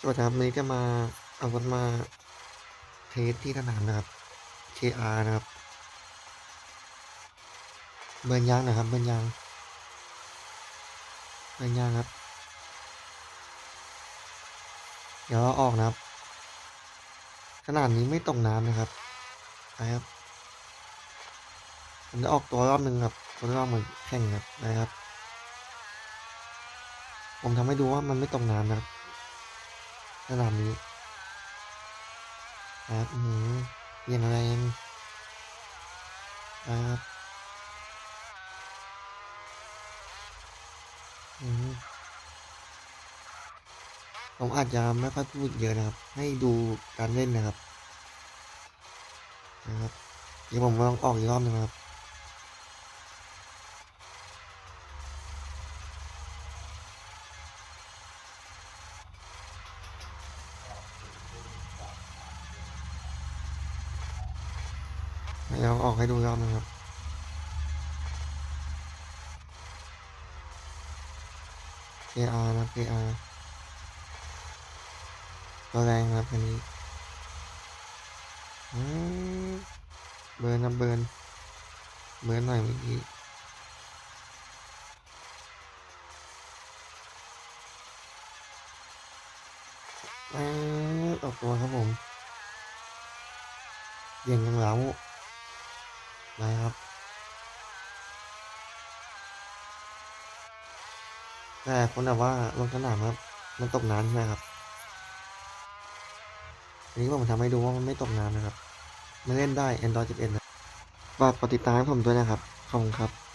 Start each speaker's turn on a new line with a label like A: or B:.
A: สวัสดีครับวันนี้จะมาเอารถมาเทสที่สนามนะครับ KR นะครับ เบิร์นยางนะครับ เบิร์นยาง เบิร์นยางครับ เดี๋ยวเราออกนะครับสนามนี้ไม่ตกน้ำนะครับนะครับ ผมจะออกตัวรอบหนึ่งครับ ตัวรอบเหมือนแข่งครับนะครับ ผมทำให้ดูว่ามันไม่ตกน้ำนะครับ สนามนี้ครับอืมยังไงครับอืมผมอาจจะไม่ค่อยพูดเยอะนะครับ ให้ดูการเล่นนะครับนะครับเดี๋ยวผมลองออกอีกรอบนึงนะครับ เดี๋ยวออกให้ดูอีกรอบนึงครับ KR นะครับ KR ตัวแรงครับคันนี้เบิร์นนะเบิร์นเบิร์นหน่อยเมื่อกี้ออกตัวครับผมเยี่ยงยังเหลา นะครับแต่คนแบบว่าลงสนามครับ มันตกน้ำใช่ไหมครับ อันนี้ผมทำให้ดูว่ามันไม่ตกน้ำนะครับ มันเล่นได้ Android 11 นะฝากกดติดตามผมด้วยนะครับ ขอบคุณครับ